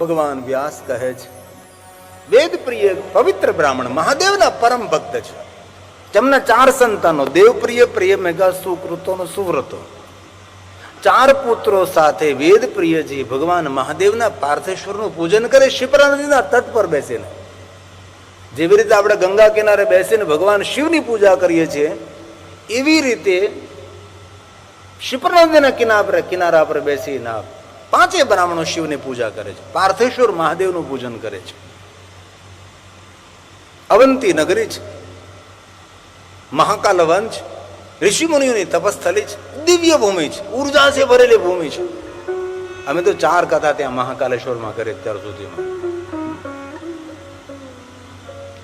ભગવાન વ્યાસ કહે છે વેદ પ્રિય પવિત્ર બ્રાહ્મણ મહાદેવના પરમ ભક્ત છે. તેમના ચાર સંતાનો, દેવપ્રિય, પ્રિય, મેઘા, સુકૃતો સુવ્રતો. ચાર પુત્રો સાથે વેદ પ્રિયજી ભગવાન મહાદેવના પાર્થેશ્વરનું પૂજન કરે, શિપ્રા નદીના તટ પર બેસીને. જેવી રીતે આપણે ગંગા કિનારે બેસીને ભગવાન શિવની પૂજા કરીએ છીએ, એવી રીતે શિપ્રા નદીના કિનારે, કિનારા પર બેસીને આ પાંચે બ્રાહ્મણો શિવની પૂજા કરે છે. પાર્થેશ્વર મહાદેવનું પૂજન કરે છે. અવંતી નગરી છે. મહાકાલ વન છે. ઋષિ મુનિઓની તપસ્થલી છે. દિવ્ય ભૂમિ છે. ઊર્જા છે ભરેલી ભૂમિ છે. અમે તો ચાર કથા ત્યાં મહાકાલેશ્વરમાં કરી અત્યાર સુધીમાં.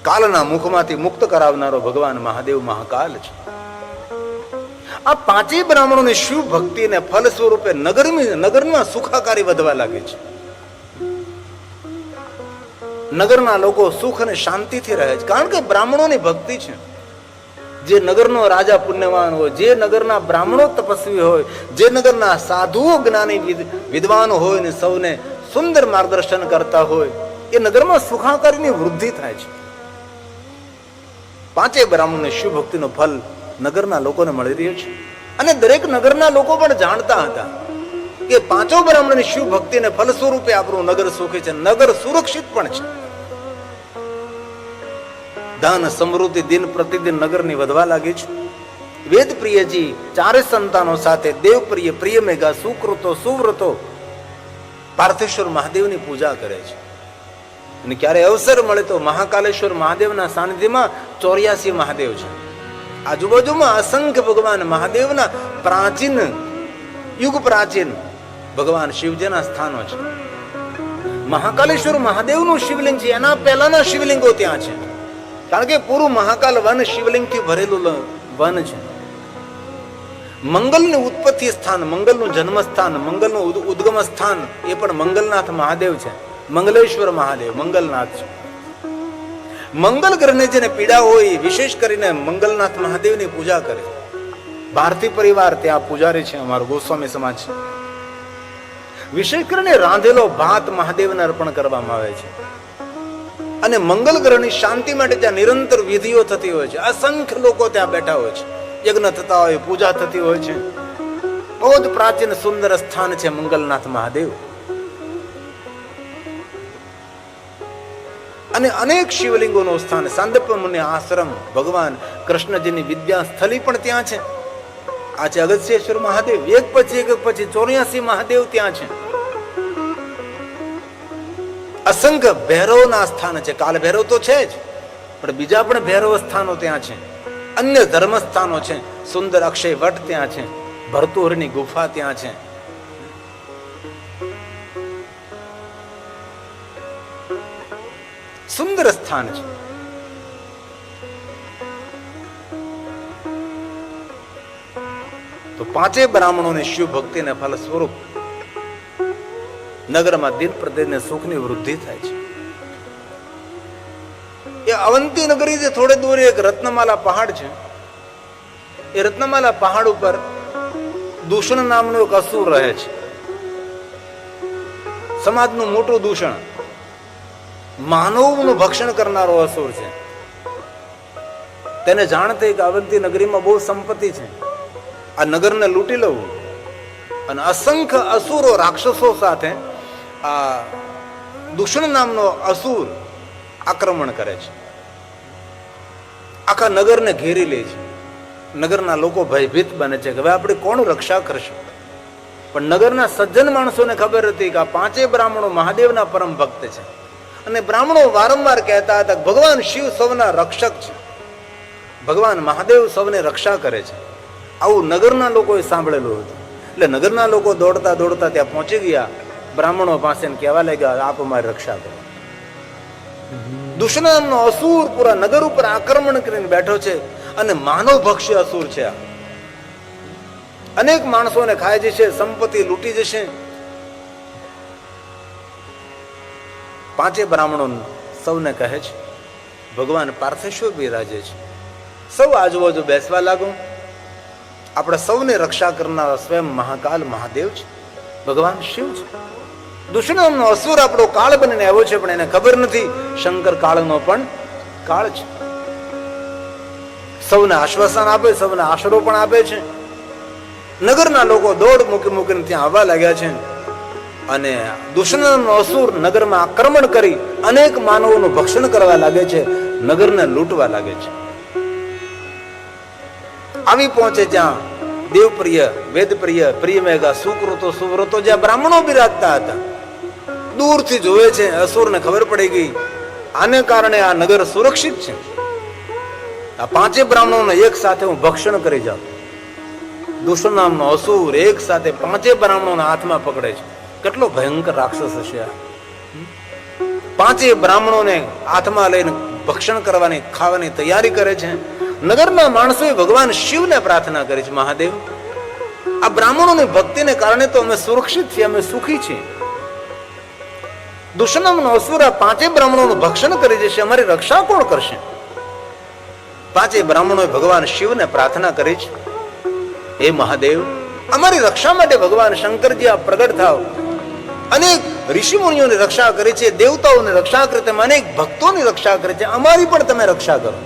કાલના મુખમાંથી મુક્ત કરાવનારો ભગવાન મહાદેવ મહાકાલ છે. આ પાંચેય બ્રાહ્મણોની શિવ ભક્તિને ફલ સ્વરૂપે નગરની નગરમાં સુખાકારી વધવા લાગે છે. નગરના લોકો સુખ અને શાંતિથી રહે છે. કારણ કે બ્રાહ્મણોની ભક્તિ છે. જે નગરનો રાજા પુણ્યવાન હોય, જે નગરના બ્રાહ્મણો તપસ્વી હોય, જે નગરના સાધુઓ જ્ઞાની વિદ- વિદ્વાનો હોય ને સૌને સુંદર માર્ગદર્શન કરતા હોય, એ નગરમાં સુખાકારીની વૃદ્ધિ થાય છે. પાંચે બ્રાહ્મણોની શિવ ફલ નગરના લોકોને મળી રહ્યો છે. અને દરેક નગરના લોકો પણ જાણતા હતા કે પાંચો બ્રાહ્મણની શિવ ભક્તિને ફલ સ્વરૂપે આપણું નગર સુખી છે. નગર સુરક્ષિત પણ છે. ધન સમૃદ્ધિ દિન પ્રતિદિન નગરની વધવા લાગી છે. વેદ પ્રિયજી ચારે સંતાનો સાથે દેવ પ્રિય પ્રિય મેઘા સુકૃતો સુવ્રતો પાર્થેશ્વર મહાદેવની પૂજા કરે છે. અને ક્યારે અવસર મળે તો મહાકાલેશ્વર મહાદેવના સાનિધ્યમાં ચોર્યાસી મહાદેવ છે. આજુબાજુમાં અસંખ્ય ભગવાન મહાદેવના પ્રાચીન, યુગ પ્રાચીન ભગવાન શિવજીના સ્થાનો છે. મહાકાલેશ્વર મહાદેવનું શિવલિંગ છે, એના પહેલાના શિવલિંગો ત્યાં છે. કારણ કે પૂરું મહાકાલ વન શિવલિંગથી ભરેલું વન છે. મંગલનું ઉત્પત્તિ સ્થાન, મંગલનું જન્મસ્થાન, મંગલનું ઉદ- ઉદ્ગમ સ્થાન, એ પણ મંગલનાથ મહાદેવ છે. મંગલેશ્વર મહાદેવ, મંગલનાથ છે. મંગલ ગ્રહને જેને પીડા હોય, વિશેષ કરીને મંગલનાથ મહાદેવની પૂજા કરે. ભારતી પરિવાર ત્યાં પૂજારી છે, અમારો ગોસ્વામી સમાજ છે. વિશેષ કરીને રાંધેલો ભાત મહાદેવને અર્પણ કરવામાં આવે છે. અને મંગલ ગ્રહની શાંતિ માટે ત્યાં નિરંતર વિધિઓ થતી હોય છે. અસંખ્ય લોકો ત્યાં બેઠા હોય છે. યજ્ઞ થતા હોય, પૂજા થતી હોય છે. બહુ જ પ્રાચીન સુંદર સ્થાન છે મંગલનાથ મહાદેવ. અને અનેક શિવલિંગોનું સ્થાન સાંદપ્ય મુનિ આશ્રમ ભગવાન કૃષ્ણજીની વિદ્યા સ્થલી પણ ત્યાં છે. આ છે અગસ્ત્યેશ્વર મહાદેવ, એક પછી એક પછી ચોર્યાસી મહાદેવ ત્યાં છે. અસંખ્ય ભૈરવના સ્થાન છે. કાલ ભૈરવ તો છે જ, પણ બીજા પણ ભૈરવ સ્થાનો ત્યાં છે. અન્ય ધર્મ સ્થાનો છે. સુંદર અક્ષય વટ ત્યાં છે. ભરતુહરની ગુફા ત્યાં છે. સુંદર સ્થાન છે. તો પાંચે બ્રાહ્મણોની શિવ ભક્તિને ફલ સ્વરૂપ નગરમાં દિન પ્રતિદિન સુખની વૃદ્ધિ થાય છે. એ અવંતી નગરીથી થોડે દૂર એક રત્નમાલા પહાડ છે, એ રત્નમાલા પહાડ ઉપર દૂષણ નામનું એક અસુર રહે છે. સમાજનું મોટું દૂષણ માનવનું ભક્ષણ કરનારો અસુર છે. તેને જાણતી કે અવંતી નગરીમાં બહુ સંપત્તિ છે. આ નગરને લૂંટી લેવું અને અસંખ્ય અસુરો રાક્ષસો સાથે આ દૂષણ નામનો અસુર આક્રમણ કરે છે. આખા નગરને ઘેરી લે છે. નગરના લોકો ભયભીત બને છે કે હવે આપણે કોણ રક્ષા કરશું? પણ નગરના સજ્જન માણસોને ખબર હતી કે આ પાંચે બ્રાહ્મણો મહાદેવના પરમ ભક્ત છે. અને બ્રાહ્મણો વારંવાર કહેતા હતા, ભગવાન શિવ સૌના રક્ષક છે. ભગવાન મહાદેવ સૌને રક્ષા કરે છે. આવું નગરના લોકોએ સાંભળેલું હતું. એટલે નગરના લોકો દોડતા દોડતા ત્યાં પહોંચી ગયા. બ્રાહ્મણો પાસે કહેવા લાગ્યા, આપ અમારી રક્ષા કરો. દુષ્ણામનો અસુર પૂરા નગર ઉપર આક્રમણ કરીને બેઠો છે અને માનવ ભક્ષ્ય અસુર છે અનેક માણસોને ખાઈ જશે, સંપત્તિ લૂંટી જશે પાંચે બ્રાહ્મણો સૌને કહે છે, ભગવાન પાર્થેશ્વર બિરાજે છે. સૌ આજુબાજુ બેસવા લાગો. આપણે સૌને રક્ષા કરનાર સ્વયં મહાકાલ મહાદેવ છે. ભગવાન શિવ છે. દુષ્ણનો અસુર આપણો કાળ બનીને આવ્યો છે, પણ એને ખબર નથી. શંકર કાળનો પણ કાળ છે. સૌને આશ્વાસન આપે, સૌને આશરો પણ આપે છે. નગરના લોકો દોડ મૂકી મૂકીને ત્યાં આવવા લાગ્યા છે. અને દુશ્મનનો અસુર નગરમાં આક્રમણ કરી અનેક માનવોનું ભક્ષણ કરવા લાગે છે, નગરને લૂંટવા લાગે છે. આવી પહોંચે જ્યાં દેવપ્રિય, વેદપ્રિય પ્રિય મેઘા સુકૃતો, સુવ્રતો જ્યાં બ્રાહ્મણો બિરાજતા હતા. દૂરથી જોવે છે, અસુરને ખબર પડી ગઈ. આને કારણે આ નગર સુરક્ષિત છે. આ પાંચે બ્રાહ્મણોને એક સાથે હું ભક્ષણ કરી જાઉં. દુષ્ણ નામનો અસુર એક સાથે પાંચે બ્રાહ્મણોના હાથમાં પકડે છે. કેટલો ભયંકર રાક્ષસ હશે આ? પાંચે બ્રાહ્મણોને હાથમાં લઈને ભક્ષણ કરવાની, ખાવાની તૈયારી કરે છે. નગરના માણસોએ ભગવાન શિવને પ્રાર્થના કરી છે, મહાદેવ. આ બ્રાહ્મણોની ભક્તિને કારણે તો અમે સુરક્ષિત છીએ, અમે સુખી છીએ. દુષ્ણમનો અસુર પાંચે બ્રાહ્મણોનું ભક્ષણ કરી જશે અમારી રક્ષા કોણ કરશે? પાંચે બ્રાહ્મણોએ ભગવાન શિવને પ્રાર્થના કરી છે. હે મહાદેવ, અમારી રક્ષા માટે ભગવાન શંકરજી આ પ્રગટ થાવ અનેક ઋષિ મુનિઓની રક્ષા કરી છે, દેવતાઓની રક્ષા કરે તેમ અનેક ભક્તોની રક્ષા કરે છે. અમારી પણ તમે રક્ષા કરો.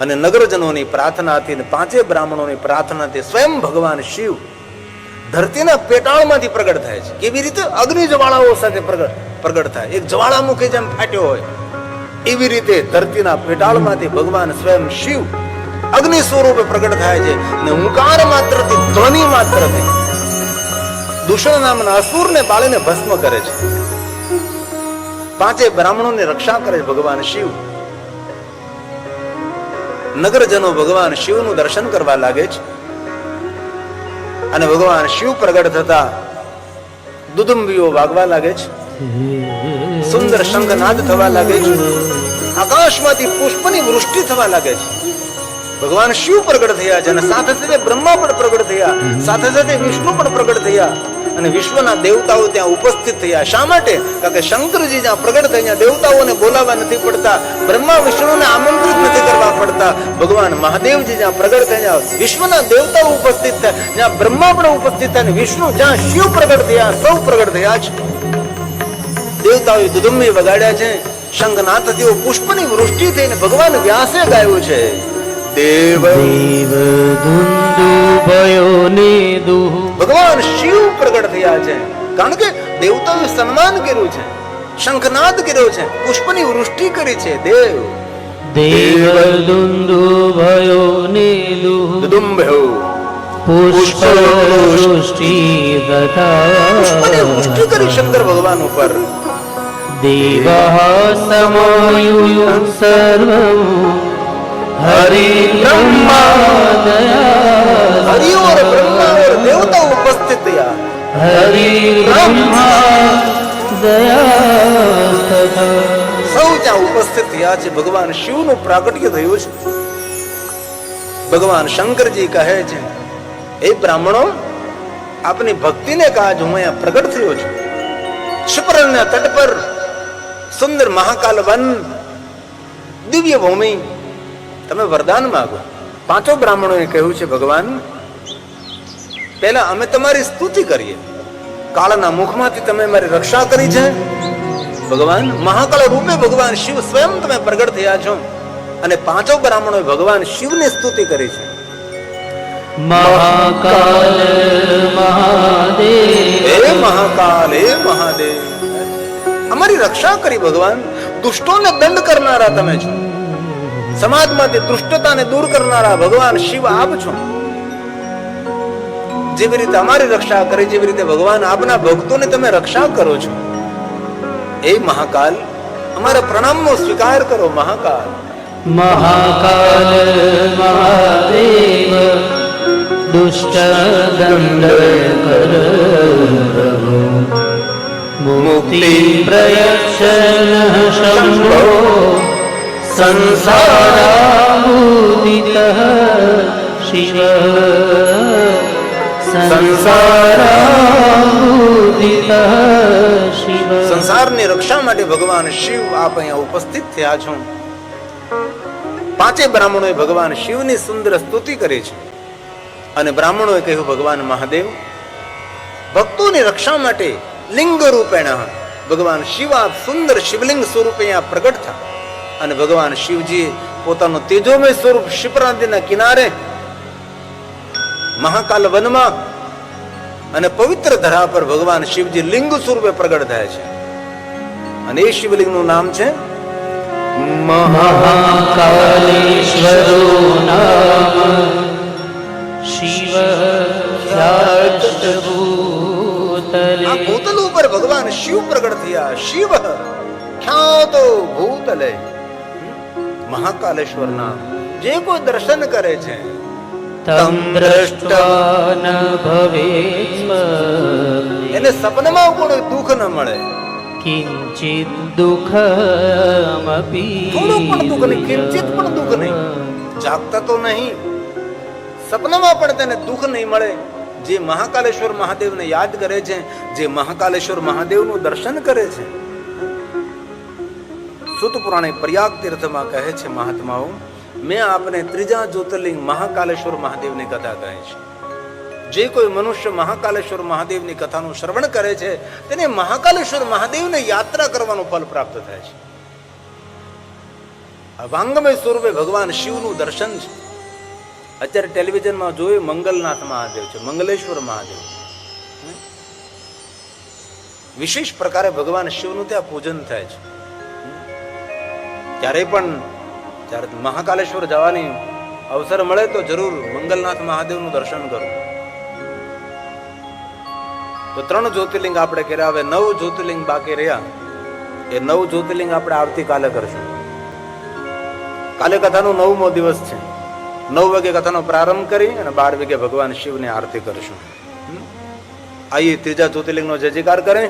અને નગરજનોની પ્રાર્થનાથી અને પાંચે બ્રાહ્મણોની પ્રાર્થનાથી સ્વયં ભગવાન શિવ ધરતીના પેટાળમાંથી પ્રગટ થાય છે. કેવી રીતે? અગ્નિ જ્વાળાઓ સાથે પ્રગટ પ્રગટ થાય. એક જ્વાળામુખી જેમ ફાટ્યો હોય, એવી રીતે ધરતીના પેટાળમાંથી ભગવાન સ્વયં શિવ અગ્નિ સ્વરૂપે પ્રગટ થાય છે. ને હુંકાર માત્રથી, ધ્વનિ માત્રથી દૂષણ નામના અસુરને બાળીને ભસ્મ કરે છે. પાંચે બ્રાહ્મણોની રક્ષા કરે ભગવાન શિવ. નગરજનો ભગવાન શિવનું દર્શન કરવા લાગે છે. અને ભગવાન શિવ પ્રગટ થતા દુદુંબીઓ વાગવા લાગે છે. સુંદર શંખનાદ થવા લાગે છે. આકાશમાંથી પુષ્પની વૃષ્ટિ થવા લાગે છે. ભગવાન શિવ પ્રગટ થયા છે અને સાથે સાથે બ્રહ્મા પણ પ્રગટ થયા. સાથે સાથે વિષ્ણુ પણ પ્રગટ થયા. અને વિશ્વના દેવતાઓ ત્યાં ઉપસ્થિત થયા. શા માટે? કારણ કે શંકરજી જ્યાં પ્રગટ થયા ત્યાં દેવતાઓને બોલાવવા નથી પડતા. બ્રહ્મા વિષ્ણુને આમંત્રિત નથી કરવા પડતા. ભગવાન મહાદેવજી જ્યાં પ્રગટ થયા વિશ્વના દેવતાઓ ઉપસ્થિત થયા. જ્યાં બ્રહ્મા પણ ઉપસ્થિત થયા અને વિષ્ણુ જ્યાં શિવ પ્રગટ થયા સૌ પ્રગટ થયા છે દેવતાઓએ દુદુમ્બી વગાડ્યા છે. શંખનાથથી પુષ્પની વૃષ્ટિ થઈને ભગવાન વ્યાસે ગાયું છે. દેવ. દેવ દુંદુભયોને દુહ ભગવાન શિવ પ્રગટ થયા છે. કારણ કે દેવતાનું સન્માન કર્યું છે શંખનાદ કર્યો છે પુષ્પની વૃષ્ટિ કરી છે દેવ. દેવ દુંદુભયોને દુહ દુદુંભ્યો. પુષ્પ વૃષ્ટિ પુષ્પની વૃષ્ટિ કરી શંકર ભગવાન ઉપર. દેવ સમયુયું સર્વં ಹರಿಯವರ ಬ್ರಹ್ಮವರ ದೇವತಾ ಉಪಸ್ಥಿತಿಯ ಹರಿ ಬ್ರಹ್ಮ સૌ ત્યાં ઉપસ્થિત થયા છે. ભગવાન ભગવાન શંકરજી કહે છે એ બ્રાહ્મણો આપની ભક્તિને કાજ હું અહીંયા પ્રગટ થયો છું? ક્ષિપ્રના તટ પર સુંદર મહાકાલ વન દિવ્ય ભૂમિ તમે વરદાન માગો. પાંચો બ્રાહ્મણોએ કહ્યું છે ભગવાન પહેલા અમે તમારી સ્તુતિ કરીએ. કાળના મુખમાંથી તમે મારી રક્ષા કરી છે. ભગવાન મહાકાળ રૂપે ભગવાન શિવ સ્વયં તમે પ્રગટ થયા છો. અને પાંચો બ્રાહ્મણોએ ભગવાન શિવની સ્તુતિ કરી છે. મહાકાલ મહાદેવ. હે મહાકાલ હે મહાદેવ. અમારી રક્ષા કરી ભગવાન. દુષ્ટોને દંડ કરનારા તમે છો. સમાજમાંથી દુષ્ટતાને દૂર કરનારા ભગવાન શિવ આપ છો. જેવી રીતે અમારી રક્ષા કરી, જેવી રીતે ભગવાન આપના ભક્તોને તમે રક્ષા કરો છો. એ મહાકાલ, અમારા પ્રણામનો સ્વીકાર કરો, મહાકાલ. મહાકાલ, મહાદેવ, દુષ્ટ દંડ કર મુક્તિ પ્રયક્ષન શંભો. સંસારામુદિત શિવ સંસારામુદિત શિવ સંસારની રક્ષા માટે ભગવાન શિવ આપ અહીંયા ઉપસ્થિત થયા છો. પાંચે બ્રાહ્મણોએ ભગવાન શિવની સુંદર સ્તુતિ કરી છે. અને બ્રાહ્મણોએ કહ્યું, ભગવાન મહાદેવ, ભક્તોની રક્ષા માટે લિંગ રૂપેણ ભગવાન શિવ આ સુંદર શિવલિંગ સ્વરૂપે અહીંયા પ્રગટ થયા અને ભગવાન શિવજી પોતાનું તેજોમય સ્વરૂપ શિપ્રા નદીના કિનારે મહાકાલ વનમાં અને પવિત્ર ધરા પર ભગવાન શિવજી લિંગ સ્વરૂપે પ્રગટ થયા છે. અને એ શિવલિંગનું નામ છે મહાકાલેશ્વરો નામ. શિવ ભૂતલે આ ભૂતલ ઉપર ભગવાન શિવ પ્રગટ થયા. શિવ ખ્યાતો ભૂતલે. મહાકાલેશ્વર નામ જે કોઈ દર્શન કરે છે તમ દ્રષ્ટા ન ભવેત્ એને સપનામાં કોઈ દુઃખ ન મળે. કિંચિત દુઃખમપી થોડું પણ દુઃખ નહીં કિંચિત પણ દુઃખ નહીં. જાગતા તો નહીં. સપનામાં પણ તેને દુઃખ નહીં મળે. જે મહાકાલેશ્વર મહાદેવને યાદ કરે છે જે મહાકાલેશ્વર મહાદેવનું દર્શન કરે છે સુત પુરાણે પ્રયાગ તીર્થમાં કહે છે, મહાત્માઓ, મેં આપને ત્રીજા જ્યોતિર્લિંગ મહાકાલેશ્વર મહાદેવની કથા કહે છે જે કોઈ મનુષ્ય મહાકાલેશ્વર મહાદેવની કથાનું શ્રવણ કરે છે, તેને મહાકાલેશ્વર મહાદેવને યાત્રા કરવાનું ફલ પ્રાપ્ત થાય છે વાંગમય સ્વરૂપે ભગવાન શિવનું દર્શન છે અત્યારે ટેલિવિઝનમાં જોયું મંગલનાથ મહાદેવ છે, મંગલેશ્વર મહાદેવ? વિશેષ પ્રકારે ભગવાન શિવનું ત્યાં પૂજન થાય છે? ક્યારેય પણ જ્યારે મહાકાલેશ્વર જવાની અવસર મળે તો જરૂર મંગલનાથ મહાદેવનું દર્શન કરો. તો ત્રણ જ્યોતિર્લિંગ આપણે કર્યા, હવે નવ જ્યોતિર્લિંગ બાકી રહ્યા. એ નવ જ્યોતિર્લિંગ આપણે આવતીકાલે કરશું. કાલે કથાનો નવમો દિવસ છે. નવ વાગે કથાનો પ્રારંભ કરી અને બાર વાગે ભગવાન શિવની આરતી કરીશું? આઈએ ત્રીજા જ્યોતિર્લિંગનો જય જયકાર કરે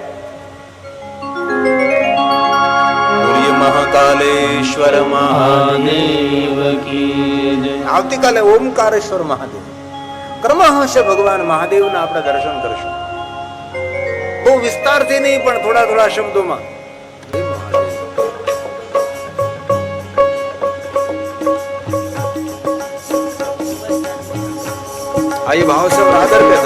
મહાકાલેશ્વર મહાદેવ આવતીકાલે ઓમકારેશ્વર મહાદેવ. ક્રમશ ભગવાન મહાદેવના આપણે દર્શન કરશું. બહુ વિસ્તારથી નહીં પણ થોડા થોડા શબ્દોમાં. આ ભાવ સૌ આદર કે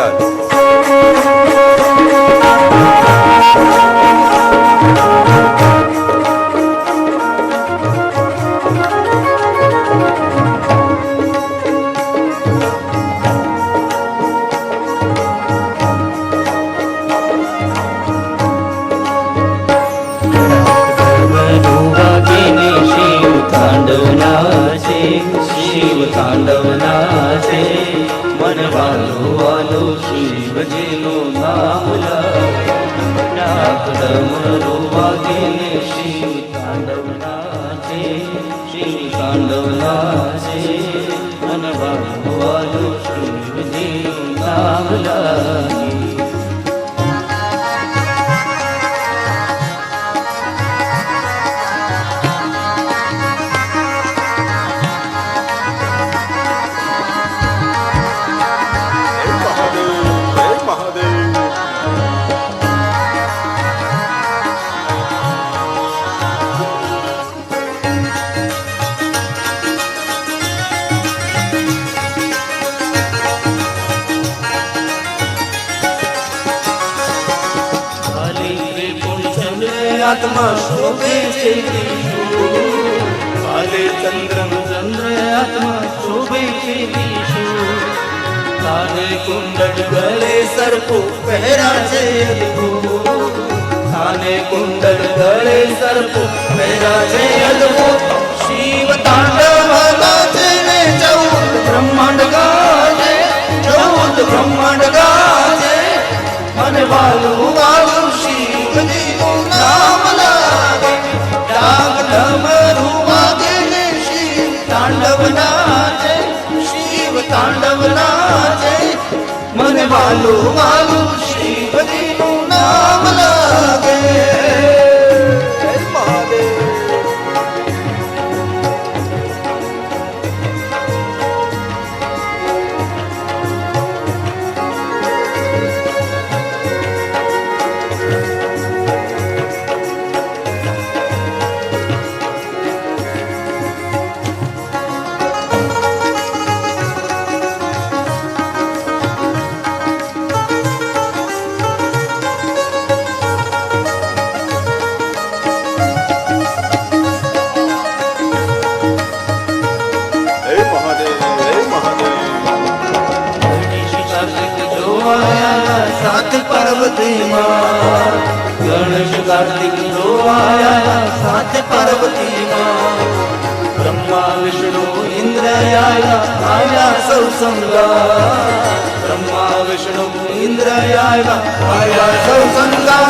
ડાકડમરો વાગીને શિવ તાંડવના છે શિવ તાંડવના છે મન વાલો વાલો શિવજીનું નામ આત્મા શોભે છે કાલે ચંદ્રમ ચંદ્ર આત્મા શોભે છે કાલે કુંડળ ગળે સરપો પહેરા છે કાલે કુંડળ ગળે સરપો પહેરા છે અદભુત. શિવ તાંડવ ગાજે ચૌદ બ્રહ્માંડ ગાજે ચૌદ બ્રહ્માંડ ગાજે. મને વાલું વાલું તાંડવ નાચે મને વાલું વાલું શિવજીનું સાત પાર્વતીમાં. ગણેશ કાર્તિક જોવાયા સાત પાર્વતીમાં. બ્રહ્મા, વિષ્ણુ, ઇન્દ્ર આયા સૌ સંગા. બ્રહ્મા, વિષ્ણુ, ઇન્દ્ર આયા સૌ સંગા.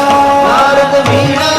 ભારત વીણા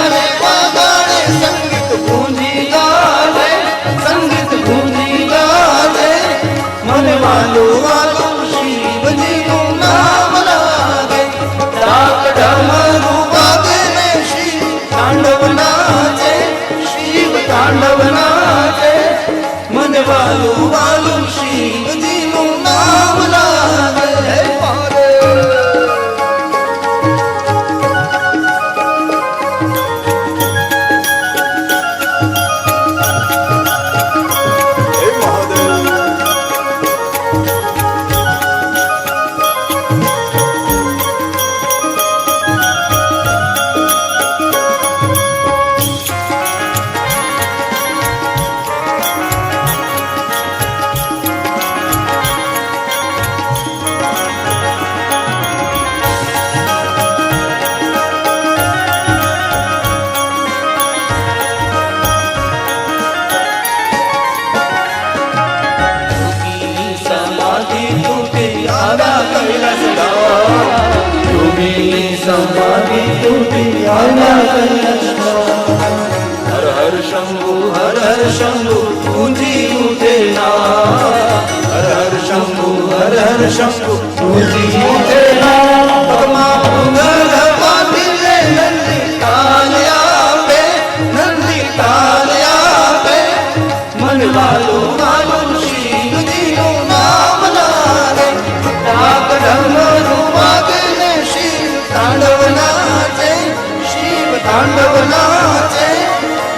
હર હર શંભુ હર હર શંભુ ઊંચી ઉઠે હર હર શંભુ હર હર શંભુ ઊંચી ઉઠે મન વાલો વાલો તાંડવ નાચે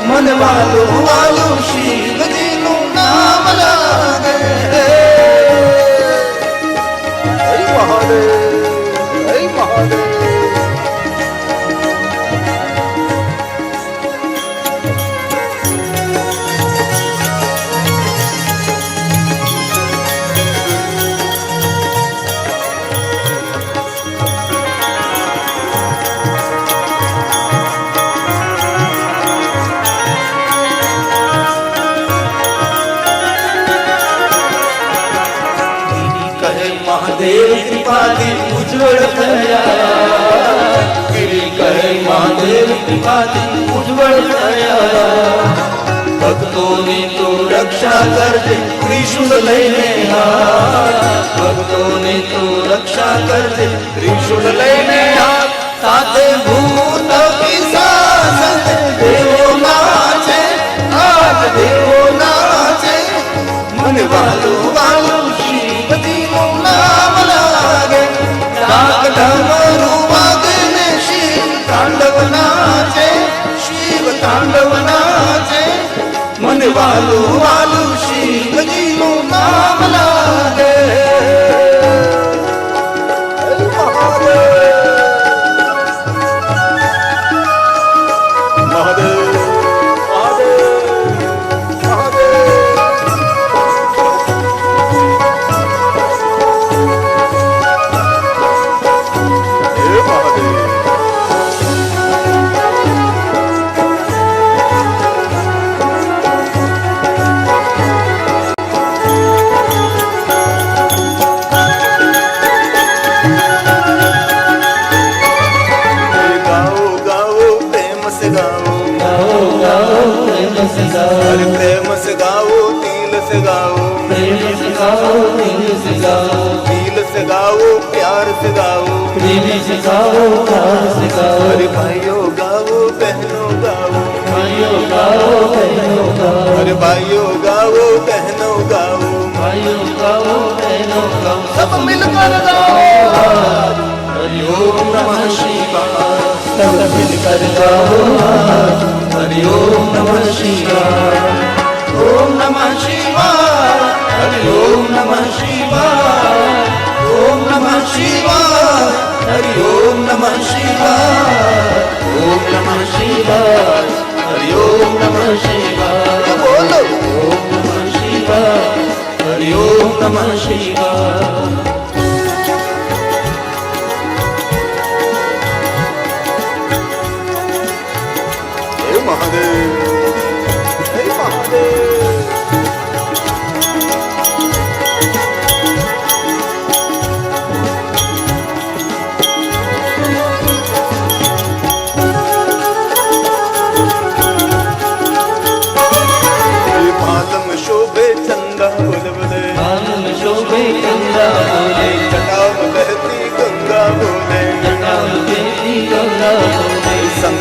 મન વાલો વાલો શિવજીનું નામ લાગે. હે મહાદેવ. મહાદેવ ઉજ્જવળ થયા ભક્તોની તો રક્ષા કરજે ત્રિશુલ લઈને ભક્તોની તો રક્ષા કરજે ત્રિશુલ લઈને સાથે ભૂત પિશાચ દેવો નાચે, આજ દેવો નાચે. મને વાલો વાલો નું નામ લાગે. રાગ ધર્મ વાગે મને गाओ अरे भाइयों गाओ बहनों गाओ भाइयों गाओ बहनों गाओ सब मिलकर गाओ हरि ओम नमः शिवाय सब मिलकर गाओ हरि ओम नमः शिवाय ओम नमः शिवाय हरि ओम नमः शिवाय ओम नमः शिवाय हरि ओम नमः शिवाय تماشيبا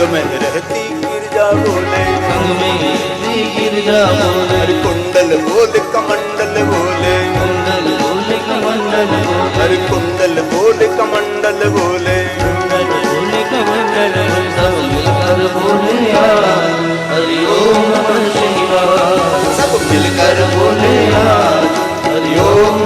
અંગમે રહેતી ગિરજા બોલે અંગમે રહેતી ગિરજા બોલે કુંડલ બોલ કમંડલ બોલે કુંડલ બોલ કમંડલ બોલે કુંડલ બોલ કમંડલ બોલે કુંડલ બોલ કમંડલ સબ મિલકર બોલિયા હરિ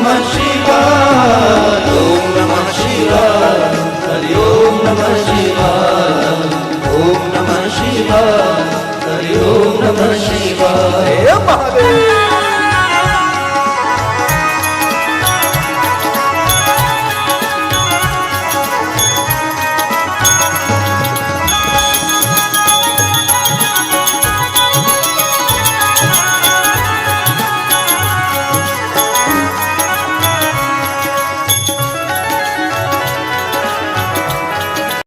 नमः शिवाय ओम नमः शिवाय हरि ओम नमः शिवाय ओम नमः शिवाय हरि ओम नमः शिवाय हे महादेव